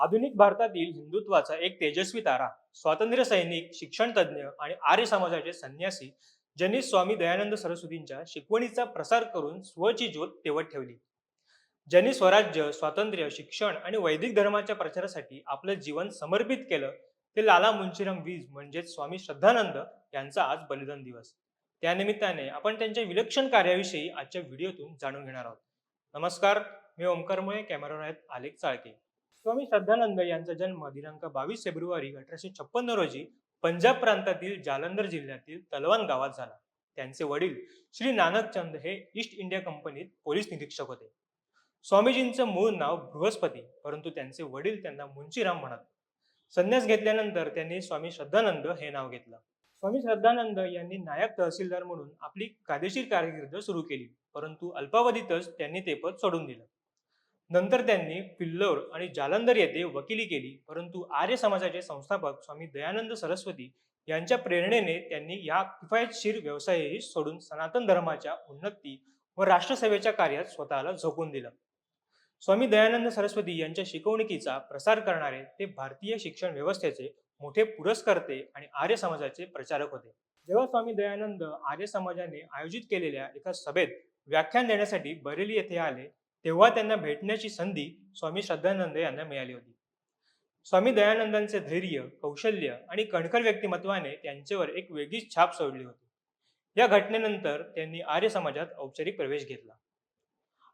आधुनिक भारतातील हिंदुत्वाचा एक तेजस्वी तारा स्वातंत्र्य सैनिक शिक्षण तज्ज्ञ आणि आर्य समाजाचे संन्यासी ज्यांनी स्वामी दयानंद सरस्वतींच्या शिकवणीचा प्रसार करून स्वची ज्योत तेवत ठेवली. ज्यांनी स्वराज्य स्वातंत्र्य शिक्षण आणि वैदिक धर्माच्या प्रचारासाठी आपलं जीवन समर्पित केलं ते लाला मुंशीराम वीज म्हणजेच स्वामी श्रद्धानंद यांचा आज बलिदान दिवस. त्यानिमित्ताने आपण त्यांच्या विलक्षण कार्याविषयी आजच्या व्हिडिओतून जाणून घेणार आहोत. नमस्कार मी ओंकार मुळे कॅमेरावर आहेत आलेख चाळके. स्वामी श्रद्धानंद यांचा जन्म दिनांक बावीस फेब्रुवारी अठराशे छप्पन्न रोजी पंजाब प्रांतातील जालंधर जिल्ह्यातील तलवान गावात झाला. त्यांचे वडील श्री नानकचंद हे ईस्ट इंडिया कंपनीत पोलीस निरीक्षक होते. स्वामीजींचं मूळ नाव बृहस्पती परंतु त्यांचे वडील त्यांना मुंशीराम म्हणत. संन्यास घेतल्यानंतर त्यांनी स्वामी श्रद्धानंद हे नाव घेतलं. स्वामी श्रद्धानंद यांनी नायक तहसीलदार म्हणून आपली कायदेशीर कारकीर्द सुरू केली परंतु अल्पावधीतच त्यांनी ते पद सोडून दिलं. नंतर त्यांनी पिल्लोर आणि जालंधर येथे वकिली केली परंतु आर्य समाजाचे संस्थापक स्वामी दयानंद सरस्वती यांच्या प्रेरणेने त्यांनी या किफायतशीर व्यवसायही सोडून सनातन धर्माच्या उन्नती व राष्ट्रसेवेच्या कार्यात स्वतःला झोकून दिलं. स्वामी दयानंद सरस्वती यांच्या शिकवणुकीचा प्रसार करणारे ते भारतीय शिक्षण व्यवस्थेचे मोठे पुरस्कर्ते आणि आर्य समाजाचे प्रचारक होते. जेव्हा स्वामी दयानंद आर्य समाजाने आयोजित केलेल्या एका सभेत व्याख्यान देण्यासाठी बरेली येथे आले तेव्हा त्यांना भेटण्याची संधी स्वामी श्रद्धानंद यांना मिळाली होती. स्वामी दयानंदांचे धैर्य कौशल्य आणि कणखर व्यक्तिमत्वाने त्यांच्यावर एक वेगळीच छाप सोडली होती. या घटनेनंतर त्यांनी आर्य समाजात औपचारिक प्रवेश घेतला.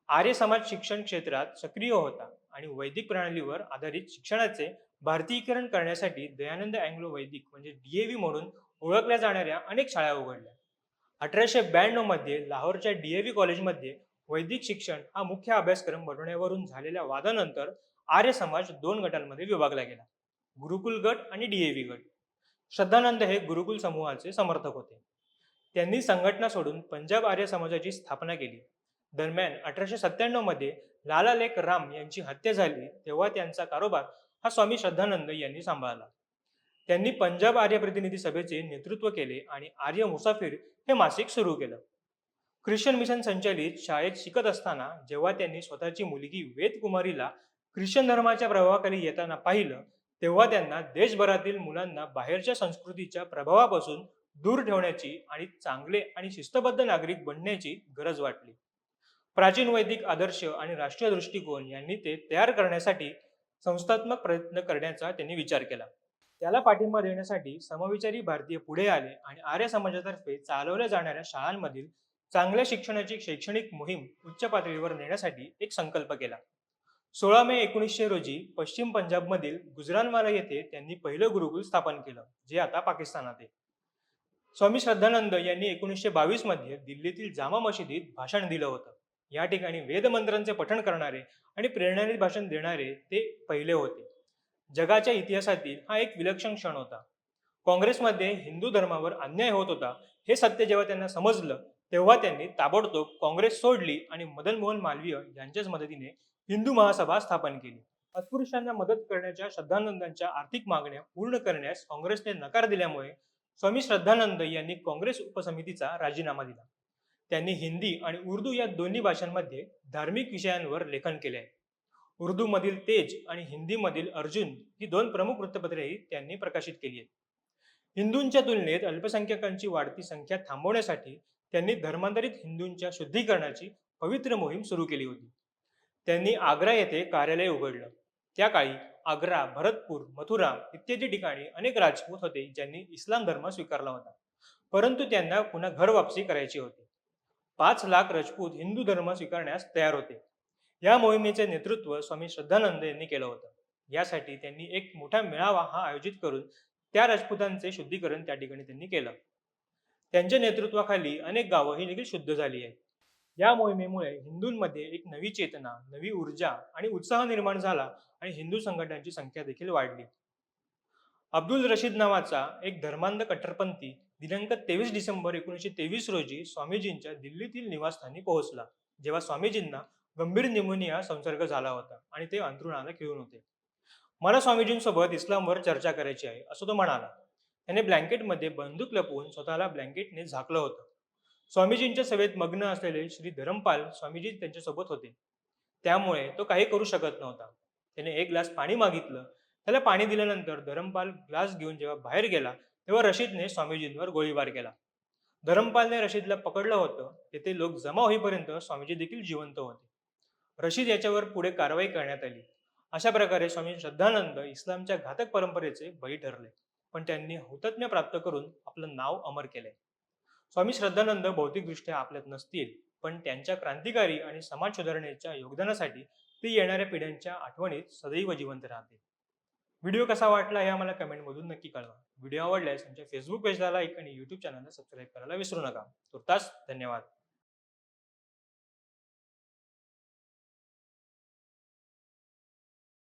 आर्य समाज शिक्षण क्षेत्रात सक्रिय होता आणि वैदिक प्रणालीवर आधारित शिक्षणाचे भारतीयीकरण करण्यासाठी दयानंद अँग्लो वैदिक म्हणजे डीएव्ही म्हणून ओळखल्या जाणाऱ्या अनेक शाळा उघडल्या. अठराशे ब्याण्णवमध्ये लाहोरच्या डीएव्ही कॉलेजमध्ये वैदिक शिक्षण हा मुख्य अभ्यासक्रम बनवण्यावरून झालेल्या वादानंतर आर्य समाज दोन गटांमध्ये विभागला गेला. गुरुकुल गट आणि डीएव्ही गट. श्रद्धानंद हे गुरुकुल समूहाचे समर्थक होते. त्यांनी संघटना सोडून पंजाब आर्य समाजाची स्थापना केली. दरम्यान अठराशे सत्त्याण्णवमध्ये लाला लेख राम यांची हत्या झाली तेव्हा त्यांचा कारोबार हा स्वामी श्रद्धानंद यांनी सांभाळला. त्यांनी पंजाब आर्य प्रतिनिधी सभेचे नेतृत्व केले आणि आर्य मुसाफिर हे मासिक सुरू केलं. ख्रिश्चन मिशन संचालित शाळेत शिकत असताना जेव्हा त्यांनी स्वतःची मुलगी वेद कुमारीला ख्रिश्चन धर्माच्या प्रभावाखाली येताना पाहिलं तेव्हा त्यांना देशभरातील मुलांना बाहेरच्या संस्कृतीच्या प्रभावापासून दूर ठेवण्याची आणि चांगले आणि शिस्तबद्ध नागरिक बनण्याची गरज वाटली. प्राचीन वैदिक आदर्श आणि राष्ट्रीय दृष्टिकोन यांनी ते तयार करण्यासाठी संस्थात्मक प्रयत्न करण्याचा त्यांनी विचार केला. त्याला पाठिंबा देण्यासाठी समविचारी भारतीय पुढे आले आणि आर्य समाजातर्फे चालवल्या जाणाऱ्या शाळांमधील चांगल्या शिक्षणाची शैक्षणिक मोहीम उच्च पातळीवर नेण्यासाठी एक संकल्प केला. सोळा मे एकोणीसशे रोजी पश्चिम पंजाबमधील गुजरानवाला येथे त्यांनी पहिलं गुरुकुल स्थापन केलं जे आता पाकिस्तानात आहे. स्वामी श्रद्धानंद यांनी एकोणीसशे बावीसमध्ये दिल्लीतील जामा मशिदीत भाषण दिलं होतं. या ठिकाणी वेदमंत्रांचे पठण करणारे आणि प्रेरणादायी भाषण देणारे ते पहिले होते. जगाच्या इतिहासातील हा एक विलक्षण क्षण होता. काँग्रेसमध्ये हिंदू धर्मावर अन्याय होत होता हे सत्य जेव्हा त्यांना समजलं तेव्हा त्यांनी ताबडतोब काँग्रेस सोडली आणि मदन मोहन मालवीय यांच्याच मदतीने हिंदू महासभा स्थापन केली. अस्पृश्यांना मदत करण्याच्या श्रद्धानंदांच्या आर्थिक मागण्या पूर्ण करण्यास काँग्रेसने नकार दिल्यामुळे स्वामी श्रद्धानंद यांनी काँग्रेस उपसमितीचा राजीनामा दिला. त्यांनी हिंदी आणि उर्दू या दोन्ही भाषांमध्ये धार्मिक विषयांवर लेखन केले आहे. उर्दूमधील तेज आणि हिंदीमधील अर्जुन ही दोन प्रमुख वृत्तपत्रेही त्यांनी प्रकाशित केली आहेत. हिंदूंच्या तुलनेत अल्पसंख्याकांची वाढती संख्या थांबवण्यासाठी त्यांनी धर्मांतरित हिंदूंच्या शुद्धीकरणाची पवित्र मोहीम सुरू केली होती. त्यांनी आग्रा येथे कार्यालय उघडलं. त्या काळी आग्रा भरतपूर मथुरा इत्यादी ठिकाणी अनेक राजपूत होते ज्यांनी इस्लाम धर्म स्वीकारला होता. परंतु त्यांना पुन्हा घर वापसी करायची होती. पाच लाख राजपूत हिंदू धर्म स्वीकारण्यास तयार होते. या मोहिमेचे नेतृत्व स्वामी श्रद्धानंद यांनी केलं होतं. यासाठी त्यांनी एक मोठा मेळावा हा आयोजित करून त्या राजपूतांचे शुद्धीकरण त्या ठिकाणी त्यांनी केलं. त्यांच्या नेतृत्वाखाली अनेक गावं ही देखील शुद्ध झाली आहेत. या मोहिमेमुळे हिंदूंमध्ये एक नवी चेतना नवी ऊर्जा आणि उत्साह निर्माण झाला आणि हिंदू संघटनांची संख्या देखील वाढली. अब्दुल रशीद नावाचा एक धर्मांध कट्टरपंथी दिनांक तेवीस डिसेंबर एकोणीसशे तेवीस रोजी स्वामीजींच्या दिल्लीतील निवासस्थानी पोहोचला जेव्हा स्वामीजींना गंभीर निमोनिया संसर्ग झाला होता आणि ते अंतरुणाला खिळून होते. मला स्वामीजींसोबत इस्लामवर चर्चा करायची आहे असं तो म्हणाला. त्याने ब्लँकेटमध्ये बंदूक लपवून स्वतःला ब्लँकेटने झाकलं होतं. स्वामीजींच्या सभेत मग्न असलेले श्री धरमपाल स्वामीजी त्यांच्यासोबत होते. त्यामुळे तो काही करू शकत नव्हता. त्याने एक ग्लास पाणी मागितलं. त्याला पाणी दिल्यानंतर धरमपाल ग्लास घेऊन जेव्हा बाहेर गेला तेव्हा रशीदने स्वामीजींवर गोळीबार केला. धरमपालने रशीदला पकडलं होतं. तेथे लोक जमा होईपर्यंत स्वामीजी देखील जिवंत होते. रशीद याच्यावर पुढे कारवाई करण्यात आली. अशा प्रकारे स्वामी श्रद्धानंद इस्लामच्या घातक परंपरेचे बळी ठरले. पण त्यांनी हौतत्म्य प्राप्त करून आपलं नाव अमर केले स्वामी श्रद्धानंद भौतिकदृष्ट्या आपल्यात नसतील पण त्यांच्या क्रांतिकारी आणि समाज सुधारणेच्या योगदानासाठी ते येणाऱ्या पिढ्यांच्या आठवणीत सदैव जिवंत राहतील. व्हिडिओ कसा वाटला हे आम्हाला कमेंटमधून नक्की कळवा. व्हिडिओ आवडल्यास आमच्या फेसबुक पेजला लाईक आणि युट्यूब चॅनलला सबस्क्राईब करायला विसरू नका. तुर्तास धन्यवाद.